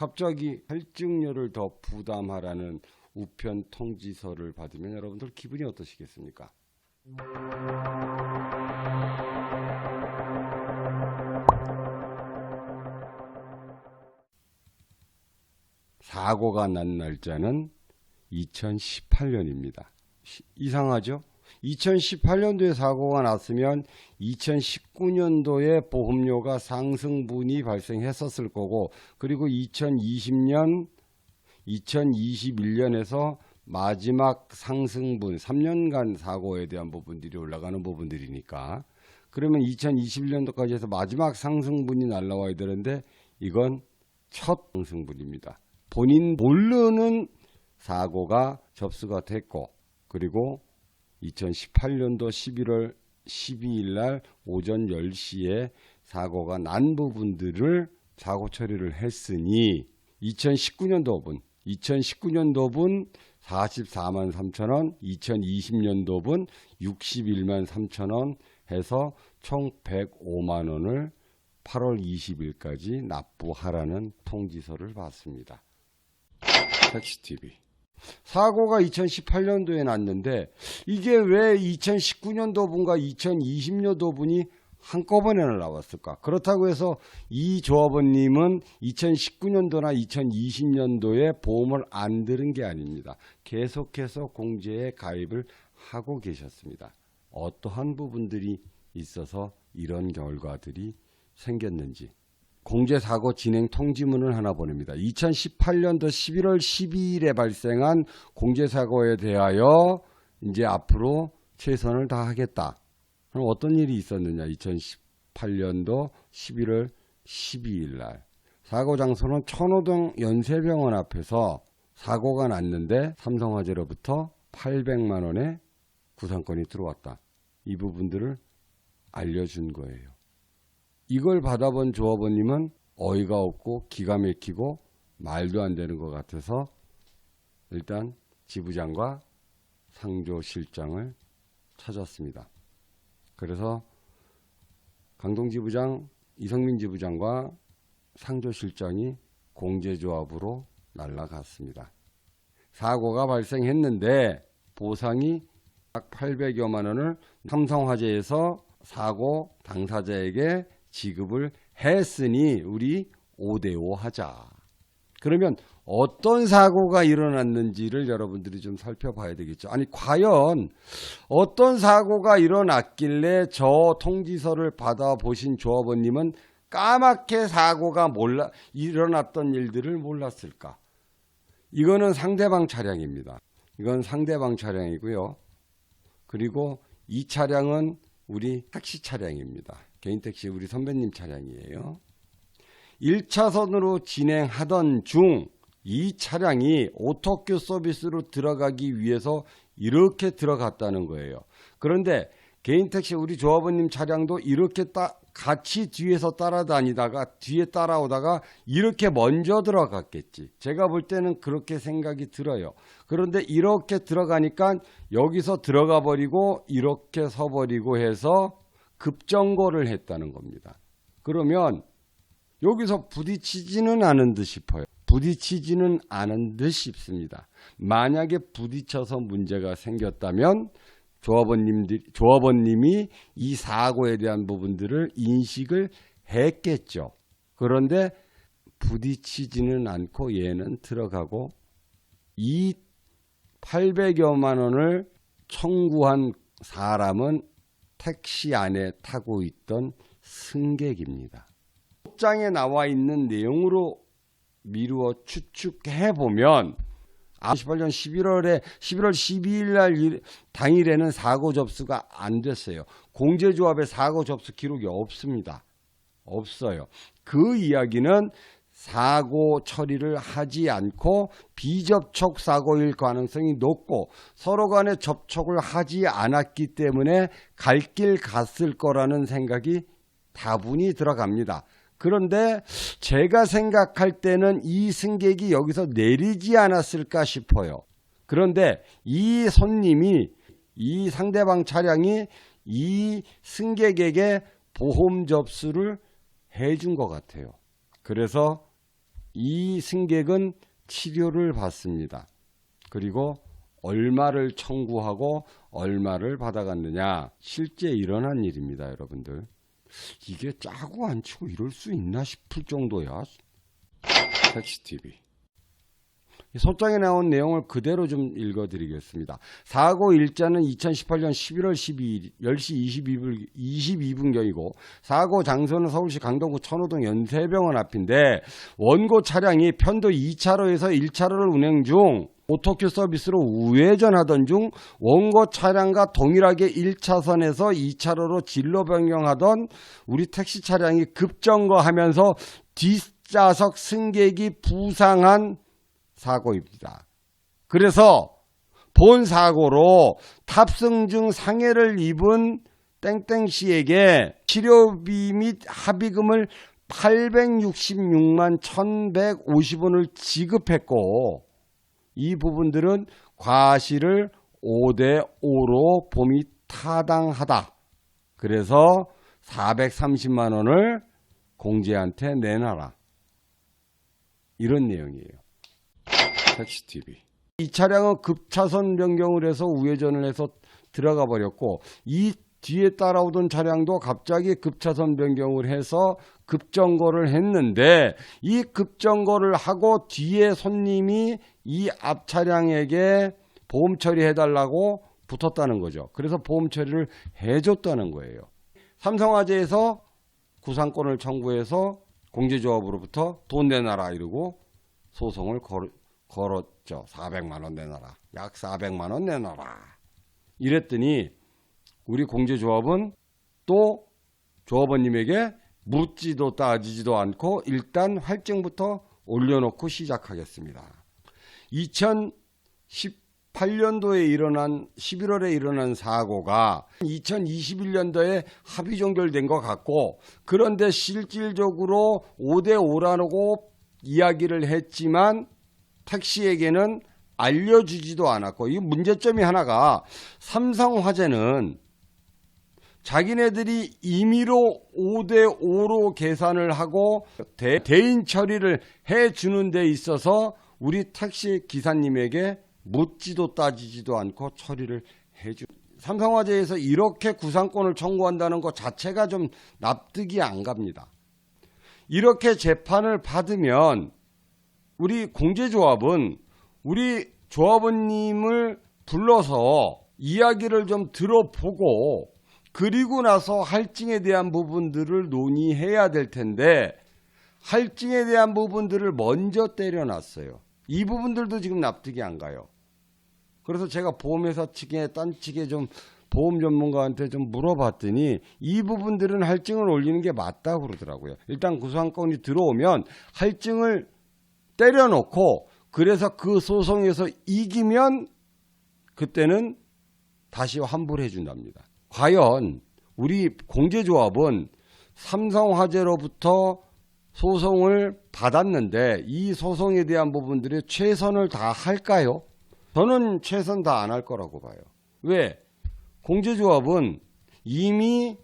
갑자기 할증료를 더 부담하라는 우편 통지서를 받으면 여러분들 기분이 어떠시겠습니까? 사고가 난 날짜는 2018년입니다. 이상하죠? 2018년도에 사고가 났으면 2019년도에 보험료가 상승분이 발생했었을 거고 그리고 2020년 2021년에서 마지막 상승분 3년간 사고에 대한 부분들이 올라가는 부분들이니까 그러면 2021년도까지 해서 마지막 상승분이 날라와야 되는데 이건 첫 상승분입니다. 본인 모르는 사고가 접수가 됐고 그리고 2018년도 11월 12일 날 오전 10시에 사고가 난 부분들을 사고 처리를 했으니 2019년도분 2019년도분 44만 3천 원, 2020년도분 61만 3천 원 해서 총 105만 원을 8월 20일까지 납부하라는 통지서를 받습니다. 택시TV. 사고가 2018년도에 났는데 이게 왜 2019년도 분과 2020년도 분이 한꺼번에 나왔을까? 그렇다고 해서 이 조합원님은 2019년도나 2020년도에 보험을 안 들은 게 아닙니다. 계속해서 공제에 가입을 하고 계셨습니다. 어떠한 부분들이 있어서 이런 결과들이 생겼는지 공제사고 진행 통지문을 하나 보냅니다. 2018년도 11월 12일에 발생한 공제사고에 대하여 이제 앞으로 최선을 다하겠다. 그럼 어떤 일이 있었느냐? 2018년도 11월 12일 날 사고 장소는 천호동 연세병원 앞에서 사고가 났는데 삼성화재로부터 800만 원의 구상권이 들어왔다. 이 부분들을 알려준 거예요. 이걸 받아본 조합원님은 어이가 없고 기가 막히고 말도 안 되는 것 같아서 일단 지부장과 상조실장을 찾았습니다. 그래서 강동 지부장, 이성민 지부장과 상조실장이 공제조합으로 날라갔습니다. 사고가 발생했는데 보상이 약 800여만 원을 삼성화재에서 사고 당사자에게 지급을 했으니 우리 5대5 하자. 그러면 어떤 사고가 일어났는지를 여러분들이 좀 살펴봐야 되겠죠. 아니, 과연 어떤 사고가 일어났길래 저 통지서를 받아보신 조합원님은 까맣게 사고가 몰라, 일어났던 일들을 몰랐을까? 이거는 상대방 차량입니다. 이건 상대방 차량이고요. 그리고 이 차량은 우리 택시 차량입니다. 개인 택시 우리 선배님 차량이에요. 1차선으로 진행하던 중 이 차량이 오토큐 서비스로 들어가기 위해서 이렇게 들어갔다는 거예요. 그런데 개인 택시 우리 조합원님 차량도 이렇게 따, 같이 뒤에서 따라다니다가 뒤에 따라오다가 이렇게 먼저 들어갔겠지. 제가 볼 때는 그렇게 생각이 들어요. 그런데 이렇게 들어가니까 여기서 들어가 버리고 이렇게 서 버리고 해서 급정거를 했다는 겁니다. 그러면 여기서 부딪히지는 않은 듯 싶어요. 부딪히지는 않은 듯 싶습니다. 만약에 부딪혀서 문제가 생겼다면 조합원님들, 조합원님이 이 사고에 대한 부분들을 인식을 했겠죠. 그런데 부딪히지는 않고 얘는 들어가고 이 800여만 원을 청구한 사람은 택시 안에 타고 있던 승객입니다. 장에 나와 있는 내용으로 미루어 추측해 보면 2018년 11월에 11월 12일 날 일- 당일에는 사고 접수가 안 됐어요. 공제조합에 사고 접수 기록이 없습니다. 없어요. 그 이야기는 사고 처리를 하지 않고 비접촉 사고일 가능성이 높고 서로 간에 접촉을 하지 않았기 때문에 갈 길 갔을 거라는 생각이 다분히 들어갑니다. 그런데 제가 생각할 때는 이 승객이 여기서 내리지 않았을까 싶어요. 그런데 이 손님이 이 상대방 차량이 이 승객에게 보험 접수를 해준 것 같아요. 그래서 이 승객은 치료를 받습니다. 그리고 얼마를 청구하고 얼마를 받아갔느냐. 실제 일어난 일입니다 여러분들. 이게 짜고 안 치고 이럴 수 있나 싶을 정도야. 섹시TV 소장에 나온 내용을 그대로 좀 읽어드리겠습니다. 사고 일자는 2018년 11월 12일 10시 22분, 22분경이고 사고 장소는 서울시 강동구 천호동 연세병원 앞인데 원고 차량이 편도 2차로에서 1차로를 운행 중 오토큐 서비스로 우회전하던 중 원고 차량과 동일하게 1차선에서 2차로로 진로 변경하던 우리 택시 차량이 급정거하면서 뒷좌석 승객이 부상한 사고입니다. 그래서 본 사고로 탑승 중 상해를 입은 땡땡 씨에게 치료비 및 합의금을 866만 1,150원을 지급했고 이 부분들은 과실을 5대 5로 봄이 타당하다. 그래서 430만 원을 공제한테 내놔라. 이런 내용이에요. 택시TV. 이 차량은 급차선 변경을 해서 우회전을 해서 들어가 버렸고 이 뒤에 따라오던 차량도 갑자기 급차선 변경을 해서 급정거를 했는데 이 급정거를 하고 뒤에 손님이 이 앞 차량에게 보험 처리해달라고 붙었다는 거죠. 그래서 보험 처리를 해줬다는 거예요. 삼성화재에서 구상권을 청구해서 공제조합으로부터 돈 내놔라 이러고 소송을 걸, 걸었죠. 400만 원 내놔라. 약 400만 원 내놔라. 이랬더니 우리 공제조합은 또 조합원님에게 묻지도 따지지도 않고 일단 활증부터 올려놓고 시작하겠습니다. 2018년도에 일어난 11월에 일어난 사고가 2021년도에 합의 종결된 것 같고 그런데 실질적으로 5대 5라고 이야기를 했지만 택시에게는 알려주지도 않았고 이 문제점이 하나가 삼성화재는 자기네들이 임의로 5대 5로 계산을 하고 대, 대인 처리를 해 주는 데 있어서 우리 택시 기사님에게 묻지도 따지지도 않고 처리를 해 주. 삼성화재에서 이렇게 구상권을 청구한다는 것 자체가 좀 납득이 안 갑니다. 이렇게 재판을 받으면 우리 공제조합은 우리 조합원님을 불러서 이야기를 좀 들어보고 그리고 나서 할증에 대한 부분들을 논의해야 될 텐데 할증에 대한 부분들을 먼저 때려놨어요. 이 부분들도 지금 납득이 안 가요. 그래서 제가 보험회사 측에 딴 측에 좀 보험 전문가한테 좀 물어봤더니 이 부분들은 할증을 올리는 게 맞다고 그러더라고요. 일단 구상권이 들어오면 할증을 때려놓고 그래서 그 소송에서 이기면 그때는 다시 환불해 준답니다. 과연 우리 공제조합은 삼성화재로부터 소송을 받았는데 이 소송에 대한 부분들이 최선을 다 할까요? 저는 최선 다 안 할 거라고 봐요. 왜? 공제조합은 이미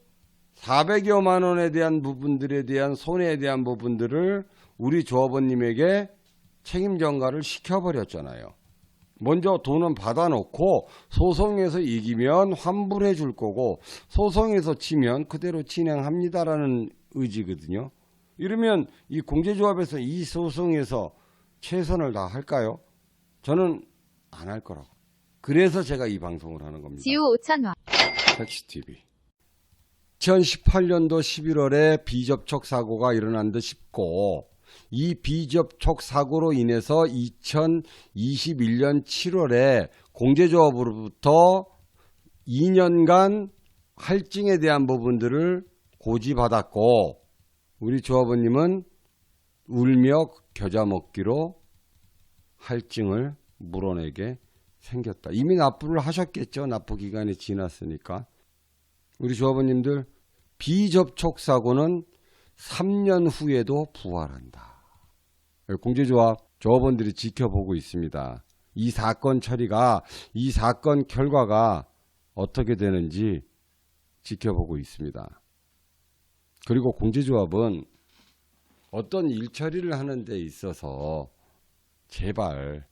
400여만 원에 대한 부분들에 대한 손해에 대한 부분들을 우리 조합원님에게 책임 전가를 시켜버렸잖아요. 먼저 돈은 받아놓고 소송에서 이기면 환불해 줄 거고 소송에서 치면 그대로 진행합니다라는 의지거든요. 이러면 이 공제조합에서 이 소송에서 최선을 다 할까요? 저는 안 할 거라고. 그래서 제가 이 방송을 하는 겁니다. 지우 5천원. 택시TV. 2018년도 11월에 비접촉 사고가 일어난 듯 싶고 이 비접촉 사고로 인해서 2021년 7월에 공제조합으로부터 2년간 할증에 대한 부분들을 고지받았고 우리 조합원님은 울며 겨자 먹기로 할증을 물어내게 생겼다. 이미 납부를 하셨겠죠. 납부 기간이 지났으니까. 우리 조합원님들 비접촉 사고는 3년 후에도 부활한다. 공제조합 조합원들이 지켜보고 있습니다. 이 사건 처리가 이 사건 결과가 어떻게 되는지 지켜보고 있습니다. 그리고 공제조합은 어떤 일 처리를 하는 데 있어서 제발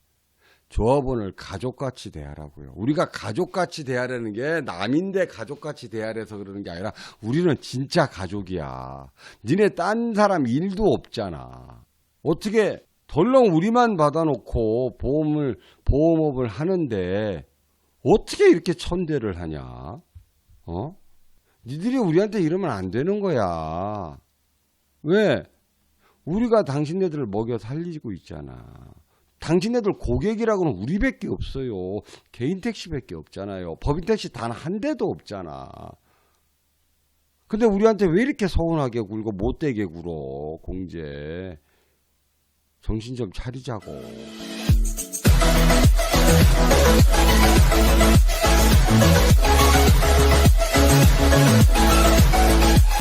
조합원을 가족같이 대하라고요. 우리가 가족같이 대하라는 게 남인데 가족같이 대하래서 그러는 게 아니라 우리는 진짜 가족이야. 니네 딴 사람 일도 없잖아. 어떻게 덜렁 우리만 받아놓고 보험을 보험업을 하는데 어떻게 이렇게 천대를 하냐? 어? 니들이 우리한테 이러면 안 되는 거야. 왜? 우리가 당신네들을 먹여 살리고 있잖아. 당신네들 고객이라고는 우리밖에 없어요. 개인 택시밖에 없잖아요. 법인 택시 단 한 대도 없잖아. 근데 우리한테 왜 이렇게 서운하게 굴고 못되게 굴어, 공제. 정신 좀 차리자고.